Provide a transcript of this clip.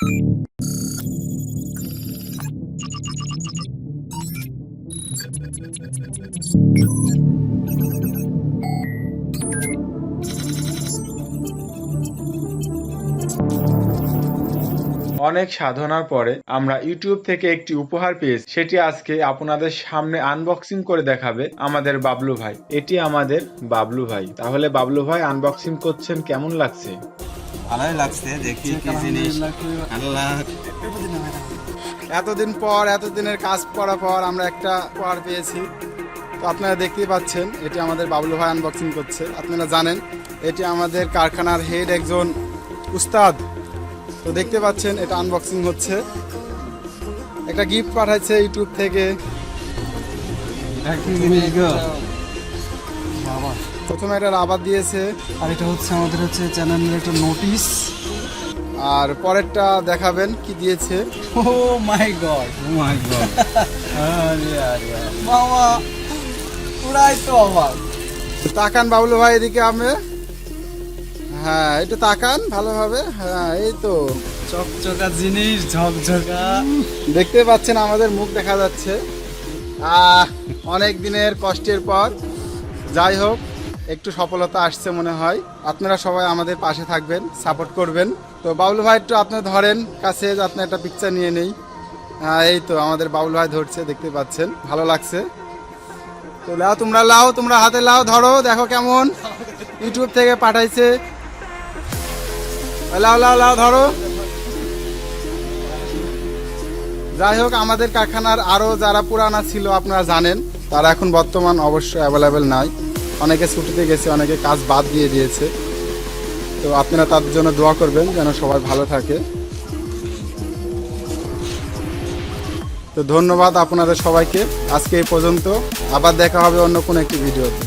অনেক সাধনার পরে আমরা ইউটিউব থেকে একটি উপহার পেয়েছি। সেটি আজকে আপনাদের সামনে আনবক্সিং করে দেখাবে আমাদের বাবলু ভাই। এটি আমাদের বাবলু ভাই। তাহলে বাবলু ভাই আনবক্সিং করছেন, কেমন লাগছে? ভালোই লাগছে দেখি কি জিনিস। আল্লাহ। এতদিন পর এতদিনের কাজ করার পর আমরা একটা উপহার পেয়েছি। তো আপনারা দেখতেই পাচ্ছেন এটি আমাদের বাবলু ভাই আনবক্সিং করছে। আপনারা জানেন এটি আমাদের কারখানার হেড একজন উস্তাদ। তো দেখতে পাচ্ছেন এটা আনবক্সিং হচ্ছে। একটা গিফট পাঠাচ্ছে ইউটিউব থেকে। প্রথমে একটা রাবার দিয়েছে। আর এটা হচ্ছে আমাদের হচ্ছে চ্যানেলের একটা নোটিশ। আর পরেরটা দেখাবেন কি দিয়েছে। ও মাই গড ও মাই গড আরে আরে মামা পুরাই তো অবাক। তাকান বাবলু ভাই এদিকে আমি। হ্যাঁ একটু তাকান ভালোভাবে। হ্যাঁ এই তো। চকচকা জিনিস ঝকঝকা। দেখতে পাচ্ছেন আমাদের মুখ দেখা যাচ্ছে। আহ অনেক দিনের কষ্টের পর। যাই হোক, একটু সফলতা আসছে মনে হয়। আপনারা সবাই আমাদের পাশে থাকবেন সাপোর্ট করবেন। তো বাবলু ভাই, একটু আপনি ধরেন, কাছে আপনি একটা পিকচার নিয়ে নেই। এই তো আমাদের বাবলু ভাই ধরছে, দেখতে পাচ্ছেন। ভালো লাগছে। তো লাও, তোমরা লাও, তোমরা হাতে লাও, ধরো, দেখো কেমন। ইউটিউব থেকে পাঠাইছে। লাও লাও লাও, ধরো। যাই হোক, আমাদের কারখানার আরও যারা পুরানা ছিল, আপনারা জানেন। তারা এখন বর্তমান অবশ্য অ্যাভেলেবেল নাই। অনেকে ছুটিতে গেছে, অনেকে কাজ বাদ দিয়ে দিয়েছে। তো আপনারা তার জন্য দোয়া করবেন যেন সবাই ভালো থাকে। তো ধন্যবাদ আপনাদের সবাইকে। আজকে এই পর্যন্ত। আবার দেখা হবে অন্য কোনো একটি ভিডিওতে।